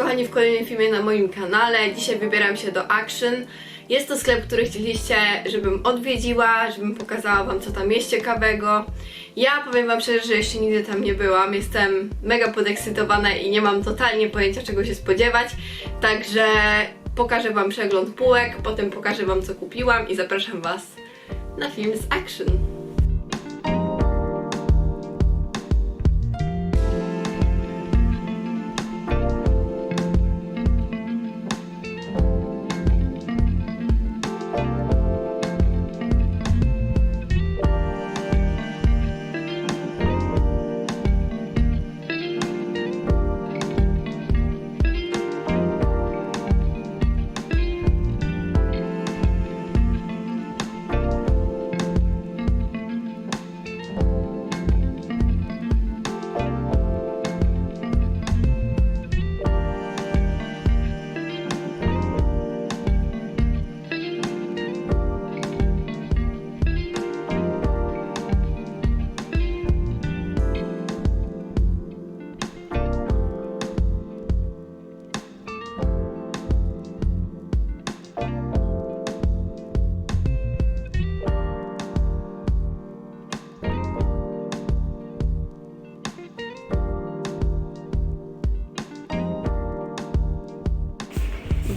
Kochani w kolejnym filmie na moim kanale. Dzisiaj wybieram się do Action. Jest to sklep, który chcieliście, żebym odwiedziła, żebym pokazała Wam co tam jest ciekawego. Ja powiem Wam szczerze, że jeszcze nigdy tam nie byłam. Jestem mega podekscytowana i nie mam totalnie pojęcia czego się spodziewać. Także pokażę Wam przegląd półek, potem pokażę Wam co kupiłam i zapraszam Was na film z Action.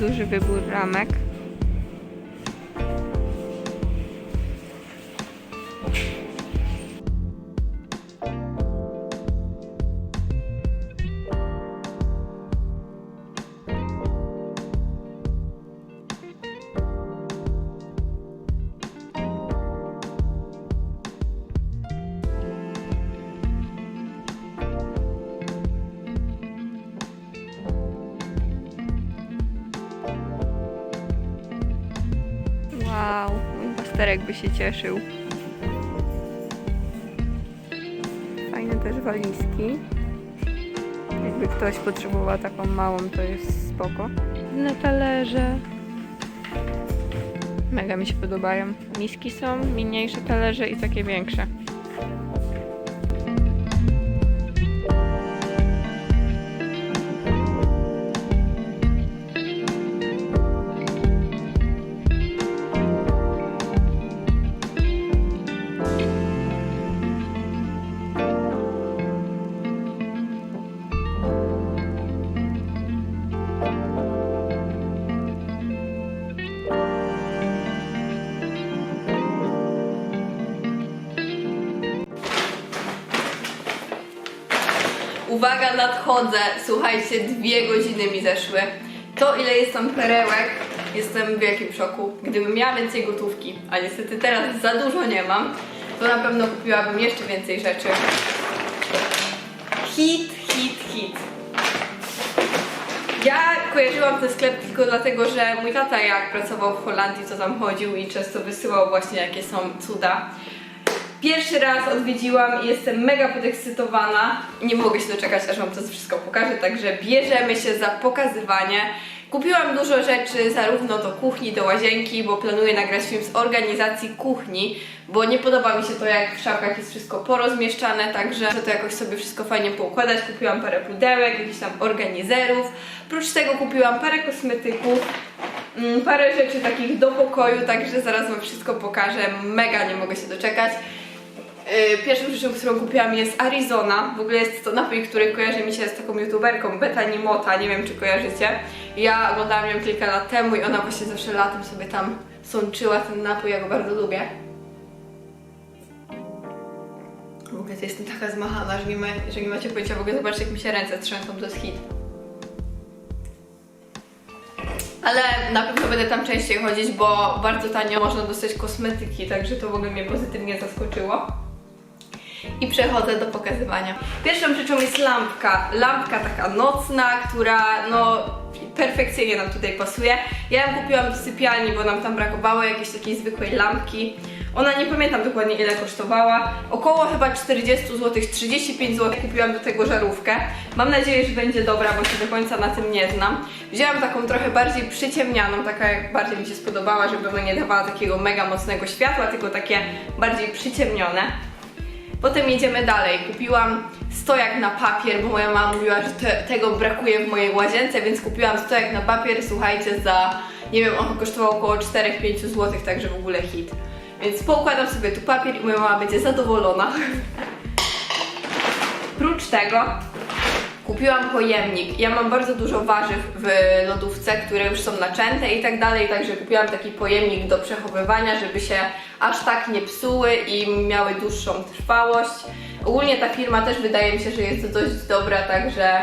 Duży wybór ramek. Mój pasterek by się cieszył. Fajne też walizki. Jakby ktoś potrzebował taką małą, to jest spoko. Na talerze. Mega mi się podobają. Miski są, mniejsze talerze i takie większe. Uwaga, nadchodzę. Słuchajcie, dwie godziny mi zeszły. To, ile jest tam perełek, jestem w wielkim szoku. Gdybym miała więcej gotówki, a niestety teraz za dużo nie mam, to na pewno kupiłabym jeszcze więcej rzeczy. Hit, hit, hit. Ja kojarzyłam ten sklep tylko dlatego, że mój tata jak pracował w Holandii, to tam chodził i często wysyłał właśnie jakie są cuda. Pierwszy raz odwiedziłam i jestem mega podekscytowana. Nie mogę się doczekać, aż Wam to wszystko pokażę, także bierzemy się za pokazywanie. Kupiłam dużo rzeczy zarówno do kuchni, do łazienki, bo planuję nagrać film z organizacji kuchni, bo nie podoba mi się to, jak w szafkach jest wszystko porozmieszczane, także chcę to jakoś sobie wszystko fajnie poukładać. Kupiłam parę pudełek, jakichś tam organizerów. Oprócz tego kupiłam parę kosmetyków, mm, parę rzeczy takich do pokoju, także zaraz Wam wszystko pokażę. Mega nie mogę się doczekać. Yy, Pierwszą rzeczą, którą kupiłam jest Arizona. W ogóle jest to napój, który kojarzy mi się z taką youtuberką Bethany Mota, nie wiem czy kojarzycie. Ja oglądałam ją kilka lat temu i ona właśnie zawsze latem sobie tam sączyła ten napój, ja go bardzo lubię. W ogóle to jestem taka zmachana, że nie, ma, że nie macie pojęcia, w ogóle zobaczcie jak mi się ręce trzęsą, to jest hit. Ale na pewno będę tam częściej chodzić, bo bardzo tanio można dostać kosmetyki, także to w ogóle mnie pozytywnie zaskoczyło. I przechodzę do pokazywania. Pierwszą rzeczą jest lampka. Lampka taka nocna, która no perfekcyjnie nam tutaj pasuje. Ja ją kupiłam do sypialni, bo nam tam brakowało jakiejś takiej zwykłej lampki. Ona nie pamiętam dokładnie ile kosztowała. Około chyba 40 zł, 35 zł kupiłam do tego żarówkę. Mam nadzieję, że będzie dobra, bo się do końca na tym nie znam. Wzięłam taką trochę bardziej przyciemnianą, taka jak bardziej mi się spodobała, żeby ona nie dawała takiego mega mocnego światła, tylko takie bardziej przyciemnione. Potem jedziemy dalej. Kupiłam stojak na papier, bo moja mama mówiła, że te, tego brakuje w mojej łazience, więc kupiłam stojak na papier, słuchajcie, za, nie wiem, on kosztował około 4-5 zł, także w ogóle hit. Więc poukładam sobie tu papier i moja mama będzie zadowolona. Prócz tego kupiłam pojemnik. Ja mam bardzo dużo warzyw w lodówce, które już są naczęte i tak dalej, także kupiłam taki pojemnik do przechowywania, żeby się aż tak nie psuły i miały dłuższą trwałość. Ogólnie ta firma też wydaje mi się, że jest dość dobra, także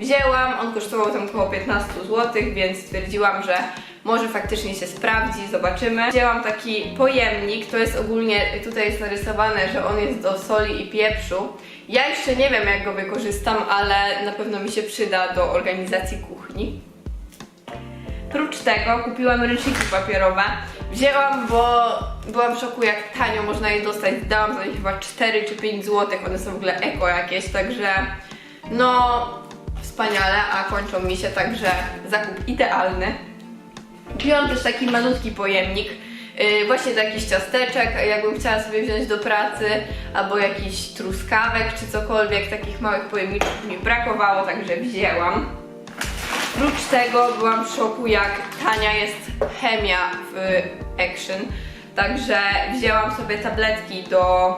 wzięłam. On kosztował tam około 15 zł, więc stwierdziłam, że może faktycznie się sprawdzi, zobaczymy. Wzięłam taki pojemnik, to jest ogólnie, tutaj jest narysowane, że on jest do soli i pieprzu. Ja jeszcze nie wiem jak go wykorzystam, ale na pewno mi się przyda do organizacji kuchni. Prócz tego kupiłam ręczniki papierowe. Wzięłam, bo byłam w szoku jak tanio można je dostać. Dałam za nie chyba 4 czy 5 zł, one są w ogóle eko jakieś, także no wspaniale, a kończą mi się, także zakup idealny. Kupiłam też taki malutki pojemnik, yy, właśnie do jakichś ciasteczek, jakbym chciała sobie wziąć do pracy, albo jakiś truskawek, czy cokolwiek, takich małych pojemniczków mi brakowało, także wzięłam. Oprócz tego byłam w szoku, jak tania jest chemia w Action, także wzięłam sobie tabletki do,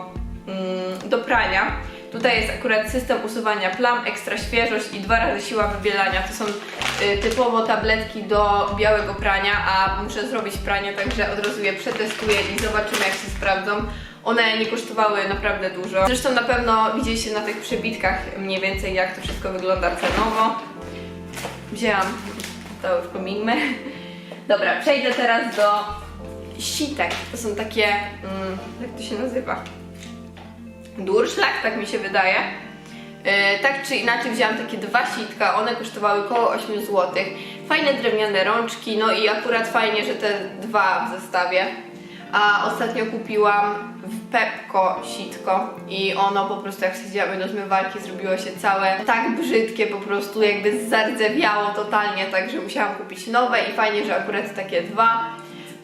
mm, do prania. Tutaj jest akurat system usuwania plam, ekstra świeżość i dwa razy siła wybielania. To są y, typowo tabletki do białego prania, a muszę zrobić pranie, także od razu je przetestuję i zobaczymy jak się sprawdzą. One nie kosztowały naprawdę dużo. Zresztą na pewno widzieliście na tych przebitkach mniej więcej jak to wszystko wygląda cenowo. Wzięłam, to już pomijmy. Dobra, przejdę teraz do sitek. To są takie, mm, jak to się nazywa? Durszlak, tak mi się wydaje. Yy, tak czy inaczej wzięłam takie dwa sitka, one kosztowały około 8 zł. Fajne drewniane rączki, no i akurat fajnie, że te dwa w zestawie. A ostatnio kupiłam w Pepko sitko i ono po prostu jak wsadziłam do zmywarki zrobiło się całe tak brzydkie, po prostu jakby zardzewiało totalnie, także musiałam kupić nowe i fajnie, że akurat takie dwa,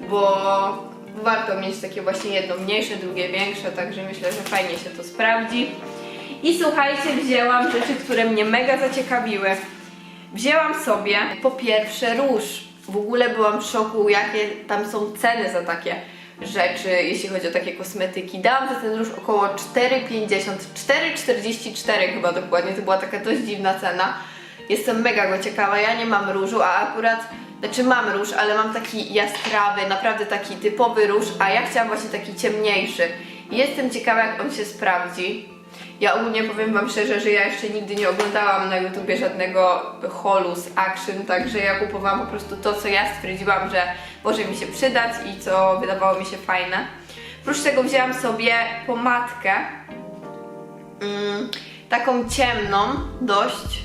bo warto mieć takie właśnie jedno mniejsze, drugie większe, także myślę, że fajnie się to sprawdzi. I słuchajcie, wzięłam rzeczy, które mnie mega zaciekawiły. Wzięłam sobie po pierwsze róż. W ogóle byłam w szoku, jakie tam są ceny za takie rzeczy, jeśli chodzi o takie kosmetyki. Dałam za ten róż około 4,50, 4,44 chyba dokładnie, to była taka dość dziwna cena. Jestem mega go ciekawa, ja nie mam różu, a akurat, znaczy mam róż, ale mam taki jaskrawy, naprawdę taki typowy róż, a ja chciałam właśnie taki ciemniejszy. Jestem ciekawa, jak on się sprawdzi. Ja ogólnie powiem Wam szczerze, że ja jeszcze nigdy nie oglądałam na YouTubie żadnego holu z action, także ja kupowałam po prostu to, co ja stwierdziłam, że może mi się przydać i co wydawało mi się fajne. Oprócz tego wzięłam sobie pomadkę, mm, taką ciemną dość,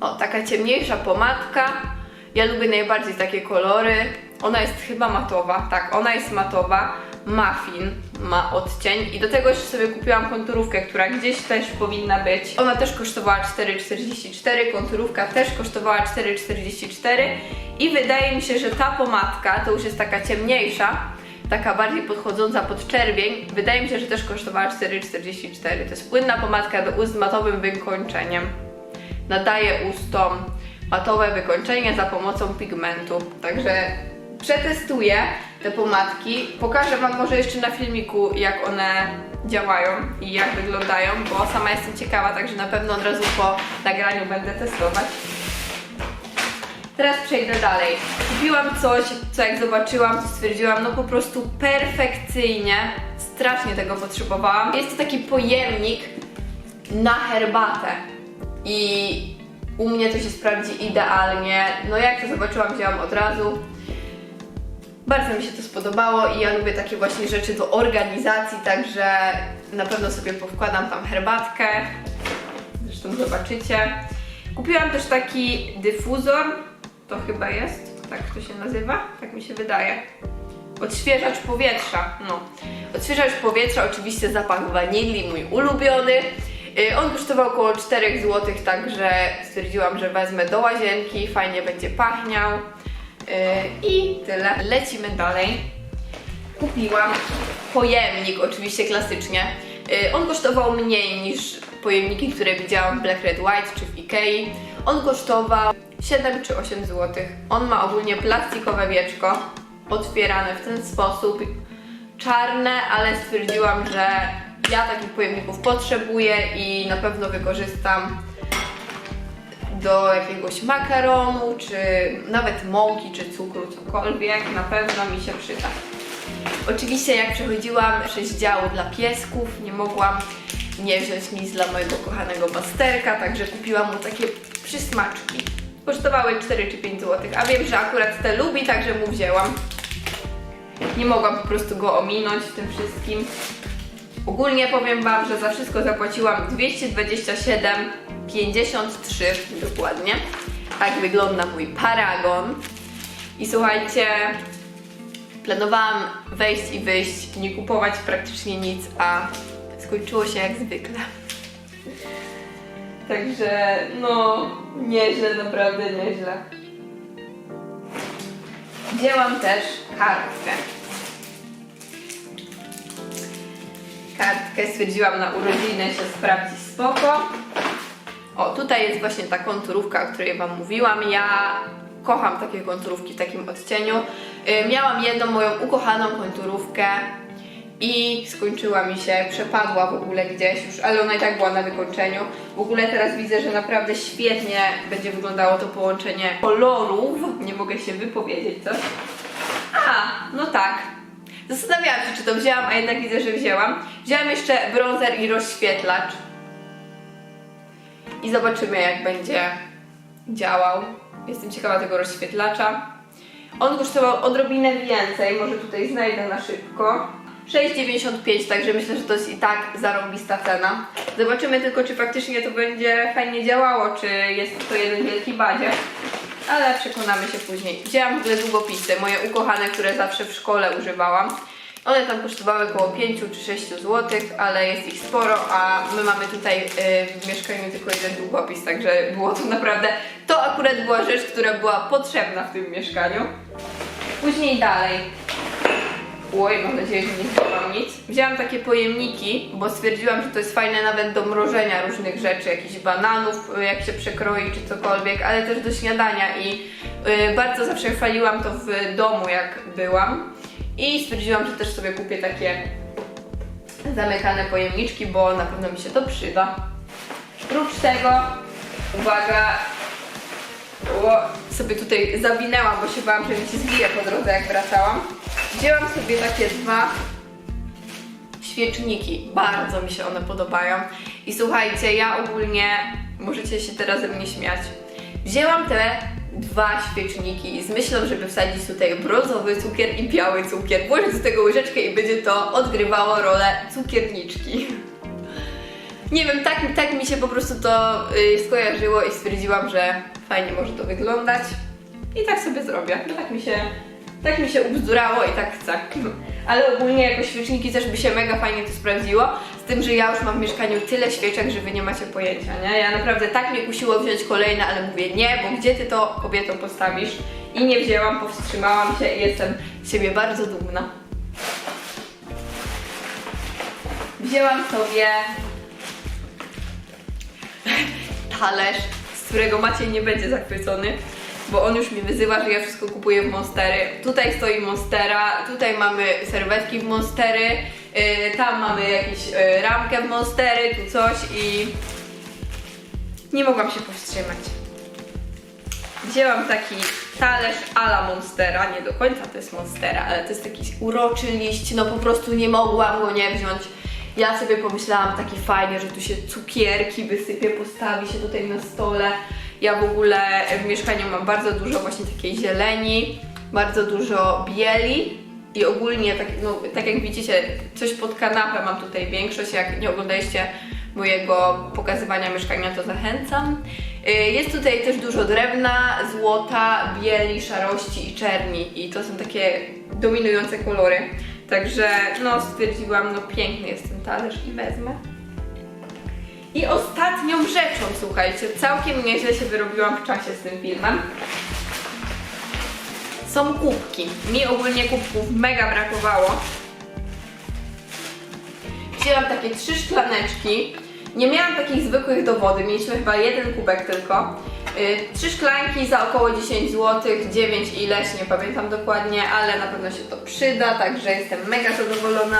o taka ciemniejsza pomadka. Ja lubię najbardziej takie kolory. Ona jest chyba matowa, tak, ona jest matowa. Muffin ma odcień i do tego jeszcze sobie kupiłam konturówkę, która gdzieś też powinna być. Ona też kosztowała 4,44, konturówka też kosztowała 4,44 i wydaje mi się, że ta pomadka to już jest taka ciemniejsza, taka bardziej podchodząca pod czerwień. Wydaje mi się, że też kosztowała 4,44. To jest płynna pomadka do ust z matowym wykończeniem. Nadaje ustom matowe wykończenie za pomocą pigmentu. Także przetestuję te pomadki. Pokażę Wam może jeszcze na filmiku, jak one działają i jak wyglądają, bo sama jestem ciekawa, także na pewno od razu po nagraniu będę testować. Teraz przejdę dalej. Kupiłam coś, co jak zobaczyłam, stwierdziłam, no po prostu perfekcyjnie. Strasznie tego potrzebowałam. Jest to taki pojemnik na herbatę. I u mnie to się sprawdzi idealnie. No jak to zobaczyłam, wzięłam od razu. Bardzo mi się to spodobało i ja lubię takie właśnie rzeczy do organizacji, także na pewno sobie powkładam tam herbatkę. Zresztą zobaczycie. Kupiłam też taki dyfuzor, to chyba jest, tak to się nazywa, tak mi się wydaje. Odświeżacz powietrza, no. Odświeżacz powietrza, oczywiście zapach wanilii, mój ulubiony. Yy, On kosztował około 4 zł, także stwierdziłam, że wezmę do łazienki, fajnie będzie pachniał. Yy, I tyle. Lecimy dalej. Kupiłam pojemnik, oczywiście klasycznie. Y, On kosztował mniej niż pojemniki, które widziałam w Black Red White czy w Ikei. On kosztował 7 czy 8 zł. On ma ogólnie plastikowe wieczko, otwierane w ten sposób, czarne, ale stwierdziłam, że ja takich pojemników potrzebuję i na pewno wykorzystam do jakiegoś makaronu, czy nawet mąki, czy cukru, cokolwiek, na pewno mi się przyda. Oczywiście jak przechodziłam 6 działów dla piesków, nie mogłam nie wziąć nic dla mojego kochanego basterka, także kupiłam mu takie przysmaczki. Kosztowały 4 czy 5 zł, a wiem, że akurat te lubi, także mu wzięłam. Nie mogłam po prostu go ominąć w tym wszystkim. Ogólnie powiem Wam, że za wszystko zapłaciłam 227,53 dokładnie. Tak wygląda mój paragon. I słuchajcie, planowałam wejść i wyjść, nie kupować praktycznie nic, a skończyło się jak zwykle. Także no, nieźle, naprawdę nieźle. Wzięłam też kartkę. Kartkę, stwierdziłam na urodziny się sprawdzić spoko. O, tutaj jest właśnie ta konturówka, o której Wam mówiłam. Ja kocham takie konturówki w takim odcieniu. Y, miałam jedną moją ukochaną konturówkę i skończyła mi się, przepadła w ogóle gdzieś już, ale ona i tak była na wykończeniu. W ogóle teraz widzę, że naprawdę świetnie będzie wyglądało to połączenie kolorów. Nie mogę się wypowiedzieć, co? A, no tak. Zastanawiałam się, czy to wzięłam, a jednak widzę, że wzięłam. Wzięłam jeszcze bronzer i rozświetlacz. I zobaczymy, jak będzie działał. Jestem ciekawa tego rozświetlacza. On kosztował odrobinę więcej, może tutaj znajdę na szybko. 6,95, także myślę, że to jest i tak zarąbista cena. Zobaczymy tylko, czy faktycznie to będzie fajnie działało, czy jest to jeden wielki badziek ale przekonamy się później. Wzięłam w ogóle długopisy, moje ukochane, które zawsze w szkole używałam. One tam kosztowały około 5 czy 6 zł, ale jest ich sporo, a my mamy tutaj y, w mieszkaniu tylko jeden długopis, także było to naprawdę, to akurat była rzecz, która była potrzebna w tym mieszkaniu. Później dalej. Oj, mam nadzieję, że nie zgubiłam nic. Wzięłam takie pojemniki, bo stwierdziłam, że to jest fajne nawet do mrożenia różnych rzeczy, jakichś bananów, y, jak się przekroi czy cokolwiek, ale też do śniadania i y, bardzo zawsze chwaliłam to w domu, jak byłam. I stwierdziłam, że też sobie kupię takie zamykane pojemniczki, bo na pewno mi się to przyda. Oprócz tego, uwaga, o, sobie tutaj zawinęłam, bo się bałam, że mi się zbije po drodze, jak wracałam. Wzięłam sobie takie dwa świeczniki. Bardzo mi się one podobają. I słuchajcie, ja ogólnie, możecie się teraz ze mnie śmiać, wzięłam te dwa świeczniki z myślą, żeby wsadzić tutaj brązowy cukier i biały cukier, włożyć do tego łyżeczkę i będzie to odgrywało rolę cukierniczki. Nie wiem, tak, tak mi się po prostu to y, skojarzyło i stwierdziłam, że fajnie może to wyglądać. I tak sobie zrobię. Tak mi się, tak mi się ubzdurało i tak chcę. Ale ogólnie jako świeczniki też by się mega fajnie to sprawdziło. Z tym, że ja już mam w mieszkaniu tyle świeczek, że wy nie macie pojęcia, nie? Ja naprawdę tak mnie kusiło wziąć kolejne, ale mówię nie, bo gdzie ty to kobietą postawisz? I nie wzięłam, powstrzymałam się i jestem z siebie bardzo dumna. Wzięłam sobie talerz, z którego Maciej nie będzie zachwycony, bo on już mi wyzywa, że ja wszystko kupuję w Monstery. Tutaj stoi Monstera, tutaj mamy serwetki w Monstery, yy, tam mamy jakąś yy, ramkę w Monstery, tu coś i nie mogłam się powstrzymać. Wzięłam taki talerz ala Monstera, nie do końca to jest Monstera, ale to jest taki uroczy liść, no po prostu nie mogłam go nie wziąć. Ja sobie pomyślałam taki fajnie, że tu się cukierki wysypie, postawi się tutaj na stole. Ja w ogóle w mieszkaniu mam bardzo dużo właśnie takiej zieleni, bardzo dużo bieli i ogólnie, tak, no, tak jak widzicie, coś pod kanapę mam tutaj większość. Jak nie oglądaliście mojego pokazywania mieszkania, to zachęcam. Y, Jest tutaj też dużo drewna, złota, bieli, szarości i czerni i to są takie dominujące kolory. Także no stwierdziłam, no piękny jest ten talerz i wezmę. I ostatnią rzeczą, słuchajcie, całkiem nieźle się wyrobiłam w czasie z tym filmem. Są kubki. Mi ogólnie kubków mega brakowało. Wzięłam takie trzy szklaneczki. Nie miałam takich zwykłych do wody, mieliśmy chyba jeden kubek tylko. Yy, trzy szklanki za około 10 zł, 9 ileś, nie pamiętam dokładnie, ale na pewno się to przyda, także jestem mega zadowolona.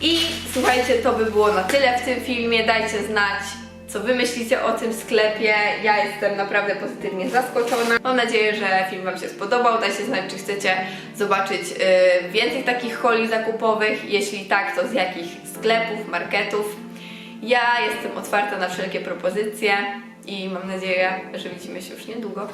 I słuchajcie, to by było na tyle w tym filmie. Dajcie znać, co wy myślicie o tym sklepie. Ja jestem naprawdę pozytywnie zaskoczona. Mam nadzieję, że film Wam się spodobał. Dajcie znać, czy chcecie zobaczyć yy, więcej takich holi zakupowych. Jeśli tak, to z jakich sklepów, marketów. Ja jestem otwarta na wszelkie propozycje i mam nadzieję, że widzimy się już niedługo.